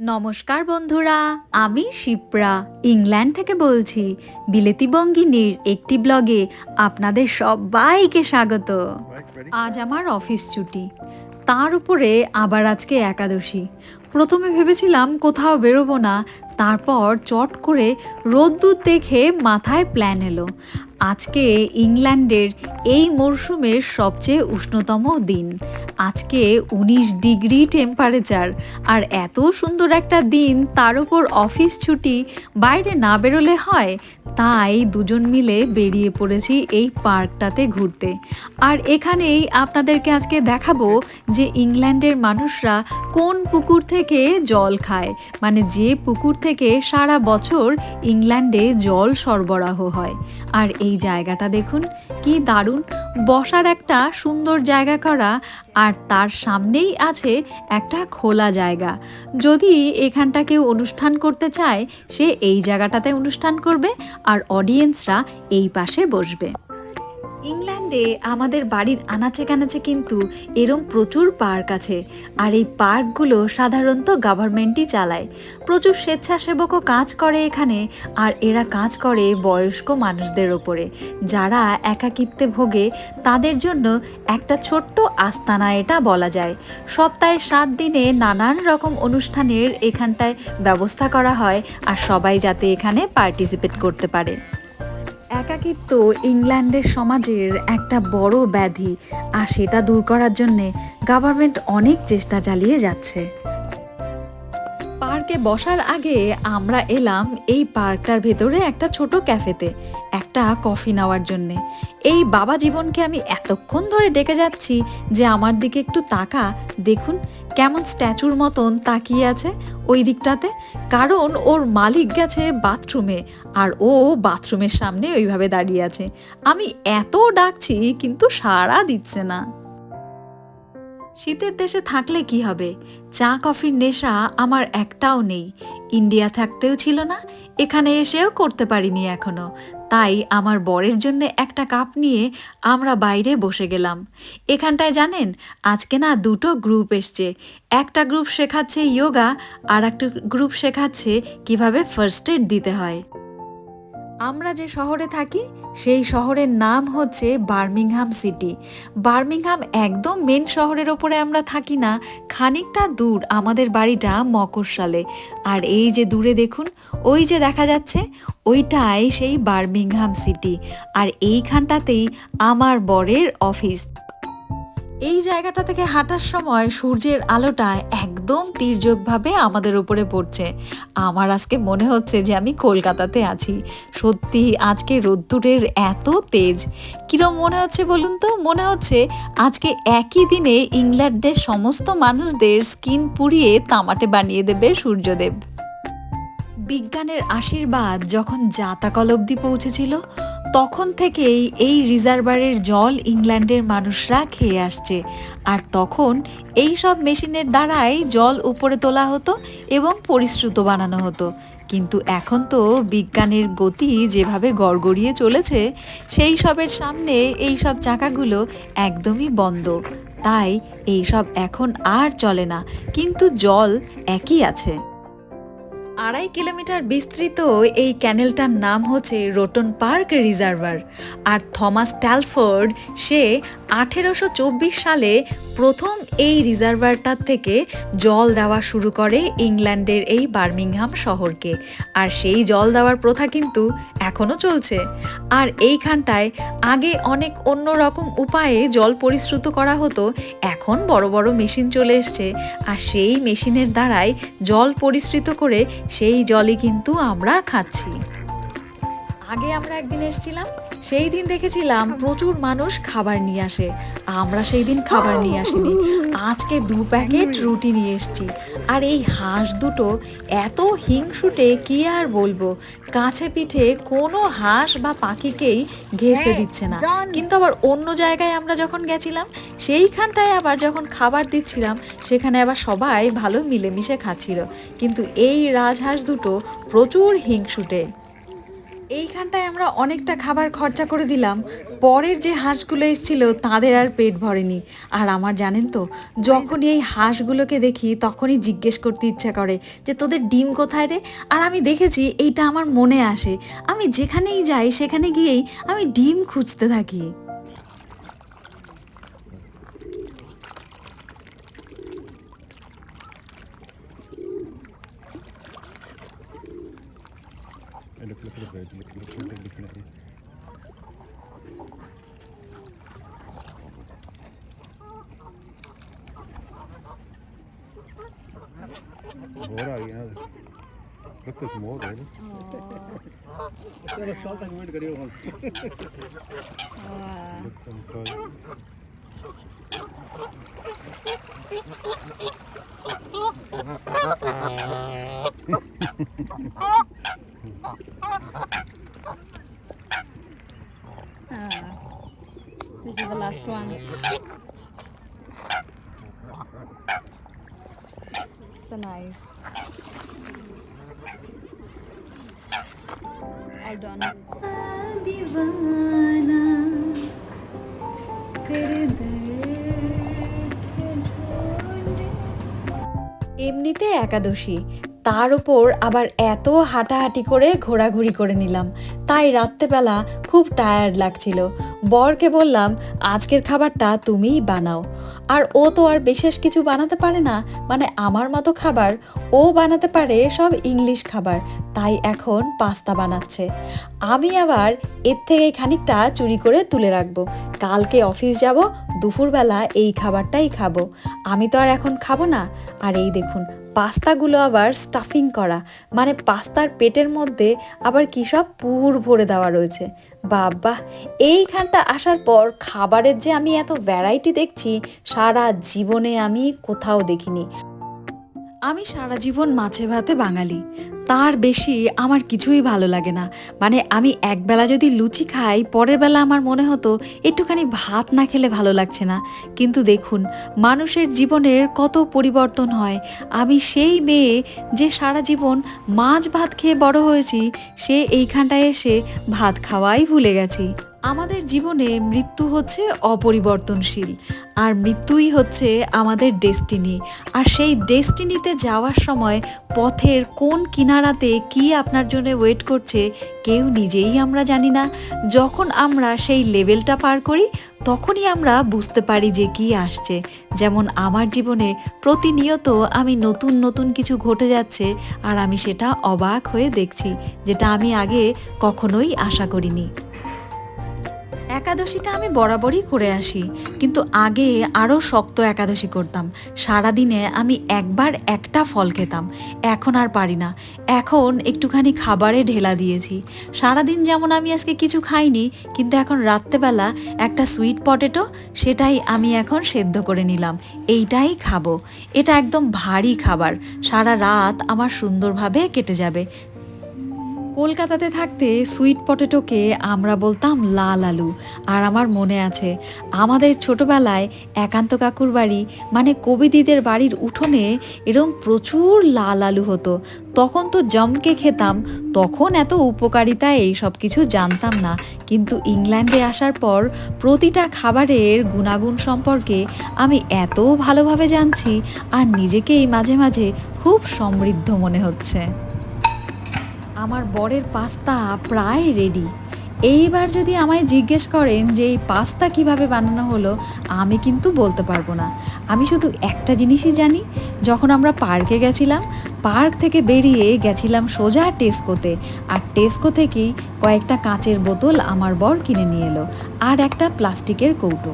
নমস্কার বন্ধুরা, আমি শিপ্রা। ইংল্যান্ড থেকে বলছি, বিলেতি বঙ্গিনীর একটি ব্লগে আপনাদের সবাইকে স্বাগত। আজ আমার অফিস ছুটি। তার উপরে আবার আজকে একাদশী। প্রথমে ভেবেছিলাম কোথাও বেরোবো না, তারপর চট করে রোদ্দুর দেখে মাথায় প্ল্যান এলো। আজকে ইংল্যান্ডের এই মরশুমের সবচেয়ে উষ্ণতম দিন। আজকে উনিশ ডিগ্রি টেম্পারেচার। আর এত সুন্দর একটা দিন, তার উপর অফিস ছুটি, বাইরে না বেরোলে হয়। তাই দুজন মিলে বেরিয়ে পড়েছি এই পার্কটাতে ঘুরতে। আর এখানেই আপনাদেরকে আজকে দেখাবো যে ইংল্যান্ডের মানুষরা কোন পুকুর থেকে জল খায়। মানে যে পুকুর থেকে সারা বছর ইংল্যান্ডে জল সরবরাহ হয়। আর এই জায়গাটা দেখুন, কি দারুণ। বসার একটা সুন্দর জায়গা করা, আর তার সামনেই আছে একটা খোলা জায়গা। যদি এখানটা কেউ অনুষ্ঠান করতে চায়, সে এই জায়গাটাতে অনুষ্ঠান করবে, আর অডিয়েন্সরা এই পাশে বসবে। ইংল্যান্ডে আমাদের বাড়ির আনাচে কানাচে কিন্তু এরম প্রচুর পার্ক আছে। আর এই পার্কগুলো সাধারণত গভর্নমেন্টই চালায়। প্রচুর স্বেচ্ছাসেবকও কাজ করে এখানে, আর এরা কাজ করে বয়স্ক মানুষদের ওপরে। যারা একাকিত্বে ভোগে, তাদের জন্য একটা ছোট্ট আস্তানা এটা বলা যায়। সপ্তাহে সাত দিনে নানান রকম অনুষ্ঠানের এখানটায় ব্যবস্থা করা হয়, আর সবাই যাতে এখানে পার্টিসিপেট করতে পারে। একাকিত্ব ইংল্যান্ডের সমাজের একটা বড় ব্যাধি, আর সেটা দূর করার জন্যে গভর্নমেন্ট অনেক চেষ্টা চালিয়ে যাচ্ছে। পার্কে বসার আগে আমরা এলাম এই পার্কটার ভেতরে একটা ছোট ক্যাফেতে, একটা কফি নেওয়ার জন্যে। এই বাবা জীবনকে আমি এতক্ষণ ধরে ডেকে যাচ্ছি যে আমার দিকে একটু তাকা, দেখুন কেমন স্ট্যাচুর মতন তাকিয়ে আছে ওই দিকটাতে? কারণ ওর মালিক গেছে বাথরুমে আর ও বাথরুমের সামনে ওইভাবে দাঁড়িয়ে আছে। আমি এত ডাকছি কিন্তু সাড়া দিচ্ছে না। শীতের দেশে থাকলে কি হবে? চা, কফির নেশা আমার একটাও নেই। ইন্ডিয়া থাকতেও ছিল না, এখানে এসেও করতে পারিনি এখনও। তাই আমার বরের জন্য একটা কাপ নিয়ে আমরা বাইরে বসে গেলাম। এখানটায় জানেন, আজকে না দুটো গ্রুপ এসছে। একটা গ্রুপ শেখাচ্ছে ইয়োগা আর একটা গ্রুপ শেখাচ্ছে কীভাবে ফার্স্ট এড দিতে হয়। আমরা যে শহরে থাকি, সেই শহরের নাম হচ্ছে বার্মিংহাম সিটি। বার্মিংহাম একদম মেন শহরের ওপরে আমরা থাকি না, খানিকটা দূর আমাদের বাড়িটা মকরসালে আর এই যে দূরে দেখুন, ওই যে দেখা যাচ্ছে, ওইটাই সেই বার্মিংহাম সিটি। আর এইখানটাতেই আমার বরের অফিস। এই জায়গাটা থেকে হাঁটার সময় সূর্যের আলোটা একদম তির্যকভাবে আমাদের উপরে পড়ছে। আমার আজকে মনে হচ্ছে যে আমি কলকাতাতে আছি। সত্যি, আজকে রোদ্দুরের এত তেজ। কিরম মনে হচ্ছে বলুন তো? মনে হচ্ছে আজকে একই দিনে ইংল্যান্ডের সমস্ত মানুষদের স্কিন পুড়িয়ে তামাটে বানিয়ে দেবে সূর্যদেব। বিজ্ঞানের আশীর্বাদ যখন জাতাকল অবধি পৌঁছেছিল তখন থেকেই এই রিজার্ভারের জল ইংল্যান্ডের মানুষরা খেয়ে আসছে। আর তখন এই সব মেশিনের দ্বারাই জল উপরে তোলা হতো এবং পরিশ্রুত বানানো হতো। কিন্তু এখন তো বিজ্ঞানের গতি যেভাবে গড়গড়িয়ে চলেছে, সেই সবের সামনে এই সব চাকাগুলো একদমই বন্ধ। তাই এই সব এখন আর চলে না, কিন্তু জল একই আছে। আড়াই কিলোমিটার বিস্তৃত এই ক্যানেলটার নাম হচ্ছে রোটন পার্ক রিজার্ভার। আর থমাস ট্যালফোর্ড সে আঠেরোশো চব্বিশ সালে প্রথম এই রিজার্ভারটার থেকে জল দেওয়া শুরু করে ইংল্যান্ডের এই বার্মিংহাম শহরকে। আর সেই জল দেওয়ার প্রথা কিন্তু এখনও চলছে। আর এইখানটায় আগে অনেক অন্য রকম উপায়ে জল পরিশ্রুত করা হতো, এখন বড় বড় মেশিন চলে এসছে। আর সেই মেশিনের দ্বারাই জল পরিশ্রিত করে সেই জলই কিন্তু আমরা খাচ্ছি। আগে আমরা একদিন এসেছিলাম সেই দিন দেখেছিলাম প্রচুর মানুষ খাবার নিয়ে আসে। আমরা সেই দিন খাবার নিয়ে আসিনি। আজকে দু প্যাকেট রুটি নিয়ে এসেছি। আর এই হাঁস দুটো এত হিংসুটে কি আর বলব? কাছে পিঠে কোনো হাঁস বা পাখিকেই ঘেঁষতে দিচ্ছে না। কিন্তু আবার অন্য জায়গায় আমরা যখন গেছিলাম সেইখানটায় আবার যখন খাবার দিচ্ছিলাম সেখানে আবার সবাই ভালো মিলেমিশে খাচ্ছিল। কিন্তু এই রাজহাঁস দুটো প্রচুর হিংসুটে। এইখানটায় আমরা অনেকটা খাবার খরচা করে দিলাম। পরের যে হাঁসগুলো এসেছিল, তাদের আর পেট ভরেনি। আর আমার জানেন তো, যখন এই হাঁসগুলোকে দেখি, তখনই জিজ্ঞেস করতে ইচ্ছা করে যে, তোদের ডিম কোথায় রে? আর আমি দেখেছি, এইটা আমার মনে আসে। আমি যেখানেই যাই, সেখানে গিয়েই আমি ডিম খুঁজতে থাকি। ਹੋਰ ਆ ਗਈਆਂ ਲੋok dis more there ਚਲੋ ਸ਼ਾਲ ਤੱਕ ਵੇਟ ਕਰਿਓ ਹੁਣ Look, them close. Ah, this is the last one. So nice. All done. এমনিতে একাদশী তার উপর আবার এত হাঁটাহাঁটি করে ঘোরাঘুরি করে নিলাম। তাই রাত্রেবেলা খুব টায়ার্ড লাগছিল। বরকে বললাম, আজকের খাবারটা তুমিই বানাও। আর ও তো আর বিশেষ কিছু বানাতে পারে না মানে আমার মতো খাবার ও বানাতে পারে সব ইংলিশ খাবার, তাই এখন পাস্তা বানাচ্ছে। আমি আবার এর থেকে খানিকটা চুরি করে তুলে রাখব। কালকে অফিস যাব, দুপুরবেলা এই খাবারটাই খাব। আমি তো আর এখন খাব না। আর এই দেখুন পাস্তাগুলো আবার স্টাফিং করা। মানে পাস্তার পেটের মধ্যে আবার কী সব পুর ভরে দেওয়া রয়েছে। বাবা এইখানটা আসার পর খাবারের যে আমি এত ভ্যারাইটি দেখছি, সারা জীবনে আমি কোথাও দেখিনি। আমি সারা জীবন মাছে ভাতে বাঙালি। তার বেশি আমার কিছুই ভালো লাগে না। মানে আমি একবেলা যদি লুচি খাই, পরের বেলা আমার মনে হতো একটুখানি ভাত না খেলে ভালো লাগছে না। কিন্তু দেখুন, মানুষের জীবনের কত পরিবর্তন হয়। আমি সেই মেয়ে যে সারা জীবন মাছ ভাত খেয়ে বড় হয়েছি, সে এইখানটায় এসে ভাত খাওয়াই ভুলে গেছি। আমাদের জীবনে মৃত্যু হচ্ছে অপরিবর্তনশীল, আর মৃত্যুই হচ্ছে আমাদের ডেস্টিনি। আর সেই ডেস্টিনিতে যাওয়ার সময় পথের কোন কিনারাতে কি আপনার জন্য ওয়েট করছে, কেউ নিজেই আমরা জানি না। যখন আমরা সেই লেভেলটা পার করি, তখনই আমরা বুঝতে পারি যে কি আসছে। যেমন আমার জীবনে প্রতিনিয়ত আমি নতুন নতুন কিছু ঘটে যাচ্ছে, আর আমি সেটা অবাক হয়ে দেখছি, যেটা আমি আগে কখনোই আশা করিনি। একাদশীটা আমি বরাবরই করে আসি, কিন্তু আগে আরও শক্ত একাদশী করতাম। সারাদিনে আমি একবার একটা ফল খেতাম, এখন আর পারি না। এখন একটুখানি খাবারে ঢেলা দিয়েছি। সারাদিন যেমন আমি আজকে কিছু খাইনি, কিন্তু এখন রাত্রেবেলা একটা সুইট পটেটো সেটাই আমি এখন সেদ্ধ করে নিলাম। এইটাই খাব। এটা একদম ভারী খাবার। সারা রাত আমার সুন্দরভাবে কেটে যাবে। কলকাতাতে থাকতে সুইট পটেটোকে আমরা বলতাম লাল আলু। আর আমার মনে আছে, আমাদের ছোটবেলায় একান্ত কাকুর বাড়ি মানে কবিদিদের বাড়ির উঠোনে এরম প্রচুর লাল আলু হতো। তখন তো জমকে খেতাম, তখন এত উপকারিতা এই সব কিছু জানতাম না। কিন্তু ইংল্যান্ডে আসার পর প্রতিটা খাবারের গুণাগুণ সম্পর্কে আমি এত ভালোভাবে জানছি, আর নিজেকেই মাঝে মাঝে খুব সমৃদ্ধ মনে হচ্ছে। আমার বরের পাস্তা প্রায় রেডি এইবার যদি আমায় জিজ্ঞেস করেন যে এই পাস্তা কীভাবে বানানো হলো, আমি কিন্তু বলতে পারব না। আমি শুধু একটা জিনিসই জানি, যখন আমরা পার্কে গেছিলাম, পার্ক থেকে বেরিয়ে গেছিলাম সোজা টেস্কোতে আর টেস্কো থেকেই কয়েকটা কাঁচের বোতল আমার বর কিনে নিয়ে এলো, আর একটা প্লাস্টিকের কৌটো।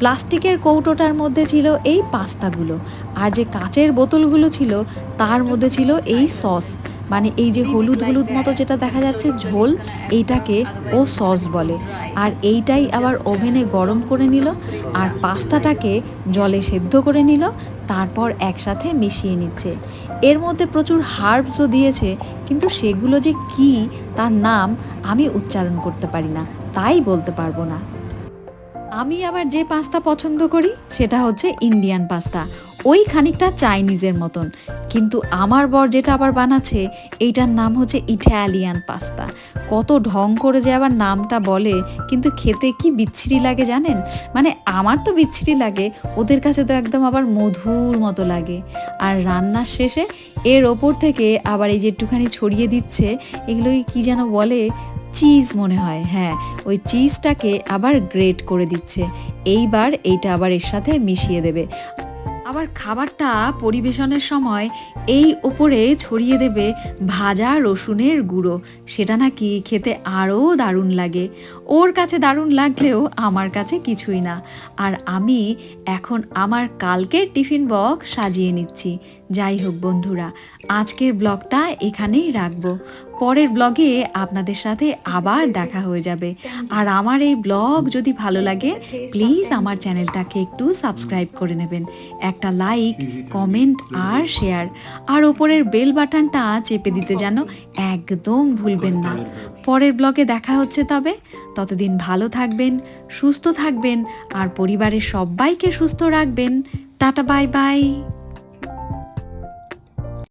প্লাস্টিকের কৌটোটার মধ্যে ছিল এই পাস্তাগুলো। আর যে কাঁচের বোতলগুলো ছিল, তার মধ্যে ছিল এই সস। মানে এই যে হলুদ হলুদ মতো যেটা দেখা যাচ্ছে, ঝোল, এইটাকে ও সস বলে। আর এইটাই আবার ওভেনে গরম করে নিল আর পাস্তাটাকে জলে সেদ্ধ করে নিল, তারপর একসাথে মিশিয়ে নিচ্ছে। এর মধ্যে প্রচুর হার্বসও দিয়েছে, কিন্তু সেগুলো যে কি, তার নাম আমি উচ্চারণ করতে পারি না। তাই বলতে পারব না। আমি আবার যে পাস্তা পছন্দ করি, সেটা হচ্ছে ইন্ডিয়ান পাস্তা। ওই খানিকটা চাইনিজের মতন। কিন্তু আমার বর যেটা আবার বানাচ্ছে, এইটার নাম হচ্ছে ইটালিয়ান পাস্তা। কত ঢং করে যে আবার নামটা বলে, কিন্তু খেতে কি বিচ্ছিরি লাগে জানেন? মানে আমার তো বিচ্ছিরি লাগে, ওদের কাছে তো একদম আবার মধুর মতো লাগে। আর রান্নার শেষে এর ওপর থেকে আবার এই যে একটুখানি ছড়িয়ে দিচ্ছে, এগুলোকে কি যেন বলে চিজ মনে হয় হ্যাঁ। ওই চিজটাকে আবার গ্রেট করে দিচ্ছে। এইবার এইটা আবার এর সাথে মিশিয়ে দেবে। আবার খাবারটা পরিবেশনের সময় এই ওপরে ছড়িয়ে দেবে ভাজা রসুনের গুঁড়ো। সেটা নাকি খেতে আরও দারুণ লাগে। ওর কাছে দারুণ লাগলেও আমার কাছে কিছুই না। আর আমি এখন আমার কালকের টিফিন বক্স সাজিয়ে নিচ্ছি। যাই হোক বন্ধুরা, আজকের ব্লগটা এখানেই রাখব। পরের ব্লগে আপনাদের সাথে আবার দেখা হয়ে যাবে। আর আমার এই ব্লগ যদি ভালো লাগে প্লিজ আমার চ্যানেলটাকে একটু সাবস্ক্রাইব করে নেবেন। একটা লাইক কমেন্ট আর শেয়ার আর ওপরের বেল বাটনটা চেপে দিতে যেন একদম ভুলবেন না। পরের ব্লগে দেখা হচ্ছে তবে। ততদিন ভালো থাকবেন, সুস্থ থাকবেন, আর পরিবারের সবাইকে সুস্থ রাখবেন। Tata bye bye